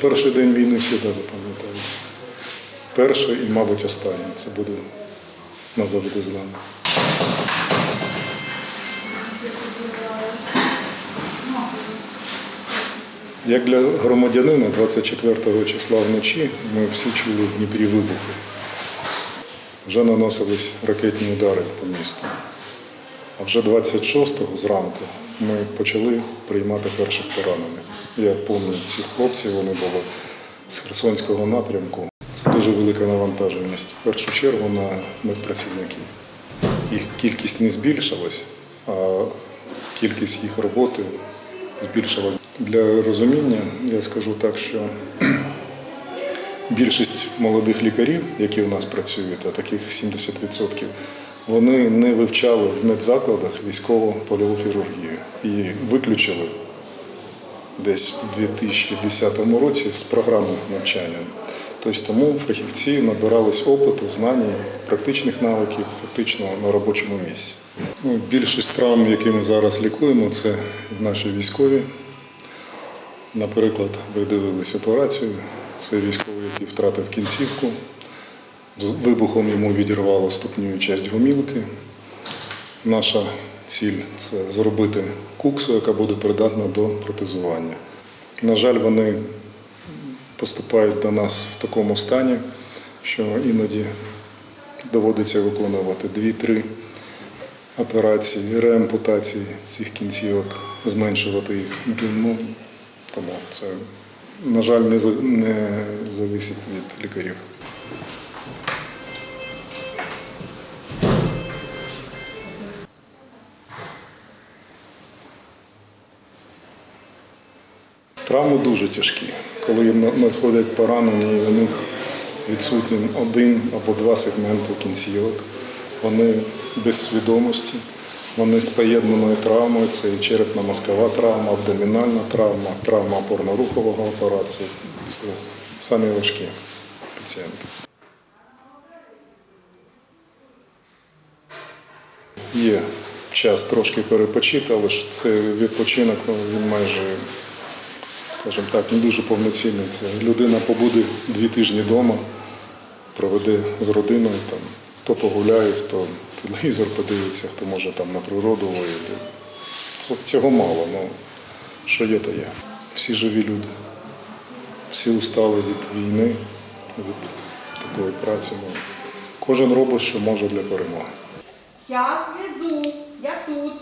Перший день війни завжди запам'ятається. Перший і, мабуть, останній. Це буде назавжди з нами. Як для громадянина 24 числа вночі ми всі чули в Дніпрі вибухи. Вже наносились ракетні удари по місту. А вже 26-го зранку ми почали приймати перших поранених. Я пам'ятаю цих хлопців, вони були з Херсонського напрямку. Це дуже велика навантаженість. В першу чергу на медпрацівників. Їх кількість не збільшилась, а кількість їх роботи збільшилась. Для розуміння я скажу так, що більшість молодих лікарів, які у нас працюють, а таких 70%, вони не вивчали в медзакладах військово польову хірургію і виключили десь у 2010 році з програми навчання. Тобто тому фахівці набирались опиту, знань, практичних навиків фактично на робочому місці. Ну, більшість травм, які ми зараз лікуємо, це наші військові. Наприклад, ви дивились операцію. Це військовий, який втратив кінцівку. Вибухом йому відірвало ступню часть гомілки. Наша ціль це зробити куксу, яка буде придатна до протезування. На жаль, вони поступають до нас в такому стані, що іноді доводиться виконувати 2-3 операції, реампутації цих кінцівок, зменшувати їх длину. Тому це, на жаль, не зависить від лікарів. Травми дуже тяжкі. Коли надходять поранені, і у них відсутні один або два сегменти кінцівок, вони без свідомості, вони з поєднаною травмою, це і черепно-мозкова травма, абдомінальна травма, травма опорно-рухового апарату. Це самі важкі пацієнти. Є час трошки перепочити, але ж це відпочинок, ну, він майже скажімо так, не дуже повноцінний. Це людина побуде дві тижні вдома, проведе з родиною, там, хто погуляє, хто телевізор подивиться, хто може там на природу вийти. Ц- Цього мало, ну що є, то є. Всі живі люди. Всі устали від війни, від такої праці. Ну, кожен робить, що може для перемоги. Час везу, я тут.